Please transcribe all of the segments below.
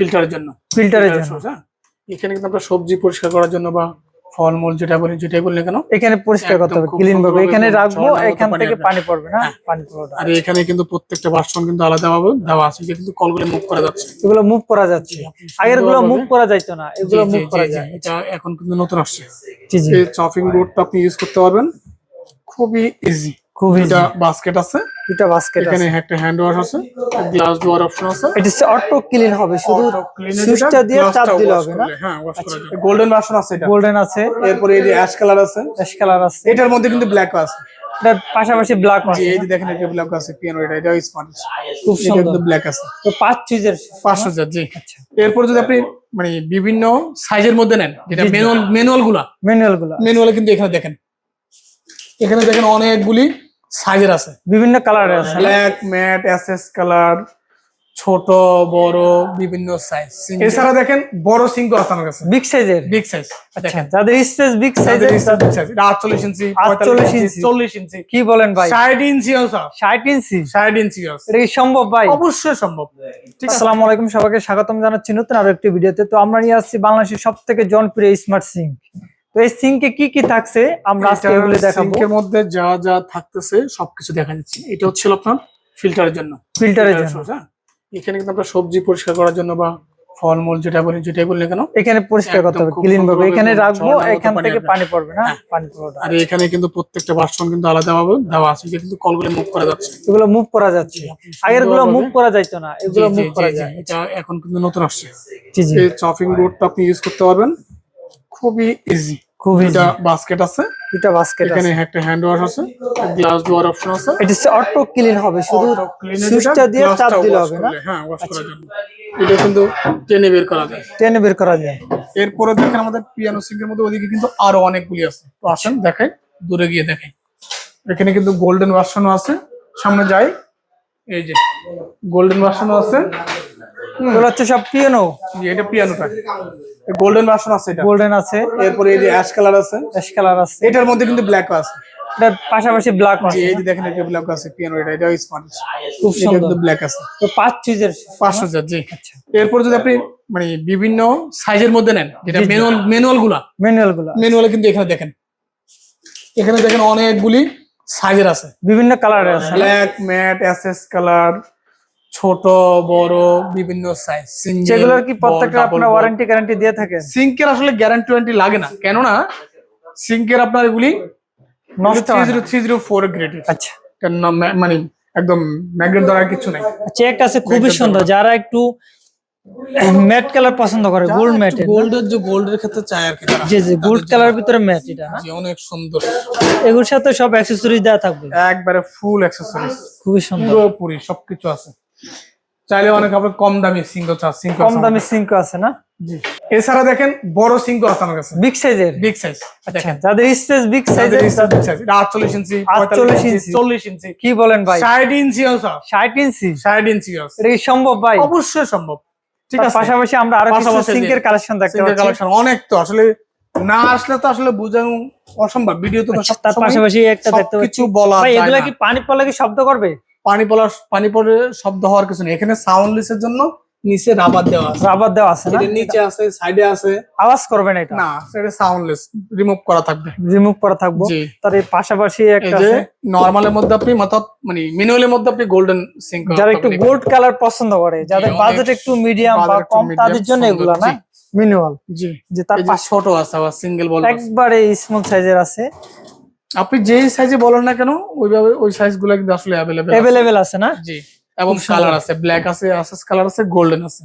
ফিল্টারের জন্য। ফিল্টারের জন্য। হ্যাঁ? এখানে কিন্তু আমরা সবজি পরিষ্কার করার জন্য বা ফলমূল যেটা বলি যেটাই বলি কেন এখানে পরিষ্কার করতে হবে ক্লিন ভাবে। এখানে রাখব এখান থেকে পানি পড়বে না হ্যাঁ। পানি পড়বে আর এখানে কিন্তু প্রত্যেকটা বাসন কিন্তু আলাদা ভাবে দেওয়া আছে কিন্তু কলগুলো মুভ করা যাচ্ছে। এগুলো মুভ করা যাচ্ছে। আগেরগুলো মুভ করা যাইতো না এগুলো মুভ করা যায়। এটা এখন কিন্তু নতুন আসছে। জি জি। এই চপিং বোর্ডটা আপনি ইউজ করতে পারবেন। খুবই ইজি খুব এটা বাস্কেট আছে। দুটা বাস্কেট এখানে একটা হ্যান্ড ওয়াশ আছে গ্লাস দেওয়ার অপশন আছে। এটা অটো ক্লিন হবে শুধু সুইচটা দিয়ে চাপ দিলে হবে না? হ্যাঁ ওয়াশ গোল্ডেন ভার্সন আছে এটা? গোল্ডেন আছে এরপরে এই যে অ্যাশ কালার আছে। অ্যাশ কালার আছে। এটার মধ্যে কিন্তু ব্ল্যাক আছে। এটার পাশাপাশি ব্ল্যাক আছে। এই যে দেখেন এটা ব্ল্যাক আছে পিয়ানো এটা এটা স্মার্ট খুব এটা সুন্দর। কিন্তু ব্ল্যাক আছে। তো পাঁচ চুজের পাঁচশো হাজার জি। আচ্ছা। এরপর যদি আপনি মানে বিভিন্ন সাইজের মধ্যে নেন যেটা। ম্যানুয়াল ম্যানুয়ালগুলা। ম্যানুয়ালগুলো। ম্যানুয়ালে কিন্তু এখানে দেখেন। এখানে দেখেন অনেকগুলি সাইজের আছে বিভিন্ন কালারের আছে। ব্ল্যাক ম্যাট এসএস কালার ছোট বড় বিভিন্ন সাইজ এছাড়া দেখেন বড় সিঙ্ক আছে আমার কাছে। বিগ সাইজের বিগ সাইজ আচ্ছা দেখেন। যাদের স্পেস বিগ সাইজের আটচল্লিশ ইঞ্চি 48 ইঞ্চি। চল্লিশ ইঞ্চি। কি বলেন ভাই? ষাট ইঞ্চি আছে ষাট ইঞ্চি? ষাট ইঞ্চি আছে এটা কি সম্ভব ভাই? অবশ্যই সম্ভব। ঠিক আছে। আসসালামু আলাইকুম সবাইকে স্বাগতম জানাচ্ছি নতুন আরও একটি ভিডিওতে। তো আমরা নিয়ে আসছি বাংলাদেশের সব থেকে জনপ্রিয় স্মার্ট সিঙ্ক তো এই সিঙ্কে কি কি থাকছে? আমরা আজকে এগুলো দেখাবো। সিঙ্কের মধ্যে যা যা থাকতেছে সবকিছু দেখা যাচ্ছে। এটা হচ্ছে আপনার ফিল্টারের জন্য। ফিল্টারের জন্য। হ্যাঁ এখানে কিন্তু আমরা সবজি পরিষ্কার করার জন্য বা ফলমূল যেটা বলি যেটাই বলি কেন এখানে পরিষ্কার করতে হবে ক্লিন ভাবে। এখানে রাখব এখান থেকে পানি পড়বে না হ্যাঁ। পানি পড়বে আর এখানে কিন্তু প্রত্যেকটা বাসন কিন্তু আলাদা ভাবে দেওয়া আছে কিন্তু কলগুলো মুভ করা যাচ্ছে এগুলো মুভ করা যাচ্ছে। আগেরগুলো মুভ করা যাইতো না এগুলো মুভ করা যায়। এটা এখন কিন্তু নতুন আসছে। জি জি। এই চপিং বোর্ডটা আপনি ইউজ করতে পারবেন। খুবই ইজি খুবই এটা বাস্কেট আছে। দুটা বাস্কেট এখানে একটা হ্যান্ড ওয়াশ আছে। গ্লাস দেওয়ার অপশন আছে। এটা অটো ক্লিন হবে শুধু সুইচটা দিয়ে চাপ দিলে হবে না? হ্যাঁ ওয়াশ করার জন্য। এটা কিন্তু টেনে বের করা যায়। টেনে বের করা যায়। এরপরে দেখেন আমাদের পিয়ানো সিঙ্কের মধ্যে ওদিকে কিন্তু আরও অনেকগুলি আছে। তো আসেন দেখাই দূরে গিয়ে দেখাই। এখানে কিন্তু গোল্ডেন ভার্সনও আছে। সামনে যাই। এই যে গোল্ডেন ভার্সনও আছে। এগুলো হচ্ছে সব পিয়ানো। জি, এটা পিয়ানোটা। গোল্ডেন ভার্সন আছে এটা। গোল্ডেন আছে। এরপরে এই যে অ্যাশ কালার আছে। অ্যাশ কালার আছে। এটার মধ্যে কিন্তু ব্ল্যাক আছে। এটার পাশাপাশি ব্ল্যাক আছে। এই যে দেখেন এটা ব্ল্যাক আছে পিয়ানো এটা এটা স্মার্ট খুব সুন্দর। কিন্তু ব্ল্যাক আছে। তো পাঁচ চুজের পাঁচশো হাজার জি। আচ্ছা। এরপর যদি আপনি মানে বিভিন্ন সাইজের মধ্যে নেন যেটা। ম্যানুয়াল ম্যানুয়ালগুলা ম্যানুয়ালগুলো ম্যানুয়ালে কিন্তু এখানে দেখেন। এখানে দেখেন অনেকগুলি সাইজের আছে। বিভিন্ন কালারের আছে ব্ল্যাক ম্যাট এসএস কালার ছোট বড় বিভিন্ন সাইজ যেগুলোর কি প্রত্যেকটা আপনার ওয়ারেন্টি গ্যারান্টি দিয়ে থাকেন সিঙ্কের আসলে গ্যারান্টি ওয়ারেন্টি লাগে না। কেননা সিঙ্কের আপনার এগুলি নষ্ট হয়। জিরো থ্রি জিরো ফোর গ্রেডের আচ্ছা। মানে একদম ম্যাগনেট ধরার কিছু নাই। আচ্ছা একটা আছে খুবই সুন্দর যারা একটু ম্যাট কালার পছন্দ করে গোল্ড ম্যাট গোল্ডের যে গোল্ডের ক্ষেত্রে চায় আর কি জি জি গোল্ড কালার ভিতরে ম্যাট এটা জি, অনেক সুন্দর। এগুলোর সাথে সব অ্যাক্সেসরিজ দেওয়া থাকবে। একবারে ফুল অ্যাক্সেসরিজ খুবই সুন্দর। পুরোপুরি সবকিছু আছে। চাইলে অনেক আপনার কম দামি সিঙ্ক কম দামি সিঙ্ক আছে না? জি। এছাড়া দেখেন বড় সিঙ্ক আছে আমার কাছে। বিগ সাইজের বিগ সাইজ দেখেন। যাদের স্পেস বিগ সাইজের আটচল্লিশ ইঞ্চি 48 ইঞ্চি। চল্লিশ ইঞ্চি। কি বলেন ভাই? ষাট ইঞ্চি আছে ষাট ইঞ্চি? ষাট ইঞ্চি আছে এটা কি সম্ভব ভাই? অবশ্যই সম্ভব। ঠিক আছে? পাশাপাশি আমরা আরও কিছু সিঙ্কের কালেকশন দেখতে পাচ্ছি। কালেকশন অনেক তো আসলে না আসলে তো আসলে বোঝানো অসম্ভব। ভিডিও তো আচ্ছা, তার পাশাপাশি একটা দেখতে পাচ্ছি। কিছু বলা ভাই এগুলা কি পানি পড়লে কি শব্দ করবে? পানি পড়া পানি পড়ে শব্দ হওয়ার কিছু নেই। এখানে সাউন্ড লিসের জন্য নিচে রাবার দেওয়া আছে। রাবার দেওয়া আছে না? এটা নিচে আছে সাইডে আছে। আওয়াজ করবে না এটা? না সেটা সাউন্ডলেস রিমুভ করা থাকবে। রিমুভ করা থাকব। জি। তার এই পাশাপাশি একটা আছে। নরমালের মধ্যে আপনি মাথা মানে ম্যানুয়ালের মধ্যে আপনি গোল্ডেন সিঙ্ক যারা একটু গোল্ড কালার পছন্দ করে যাদের বাজেট একটু মিডিয়াম বা কম তাদের জন্য এগুলা না। মিনিমাল জি। যে তার ছোট আছে আবার সিঙ্গেল বল একবারে স্মল সাইজের আছে। আপনি যেই সাইজে বলেন না কেন ওইভাবে ওই সাইজগুলো কিন্তু আসলে অ্যাভেলেবেল অ্যাভেলেবেল আছে না? জি এবং কালার আছে ব্ল্যাক আছে আসেস কালার আছে গোল্ডেন আছে।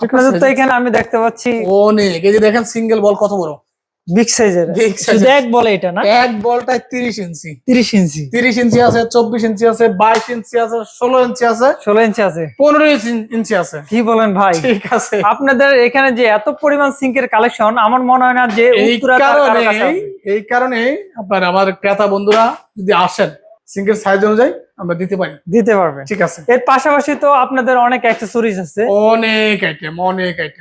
ঠিক আছে? তো এখানে আমি দেখতে পাচ্ছি অনেক এই যে দেখেন সিঙ্গেল বল কত বড়? বিগ সাইজের শুধু এক বলে এটা না? এক বলটায় তিরিশ ইঞ্চি। তিরিশ ইঞ্চি। তিরিশ ইঞ্চি আছে চব্বিশ ইঞ্চি আছে বাইশ ইঞ্চি আছে ষোলো ইঞ্চি আছে ষোলো ইঞ্চি আছে। পনেরো ইঞ্চি আছে। কি বলেন ভাই? ঠিক আছে। আপনাদের এখানে যে এত পরিমাণ সিঙ্কের কালেকশন আমার মনে হয় না যে এই কারণে এই কারণে আপনার আমার ক্রেতা বন্ধুরা যদি আসেন সিঙ্গেল সাইজ অনুযায়ী আমরা দিতে পারি। দিতে পারবে। ঠিক আছে। এর পাশাপাশি তো আপনাদের অনেক অ্যাক্সেসরিজ আছে। অনেক আইটেম অনেক আইটেম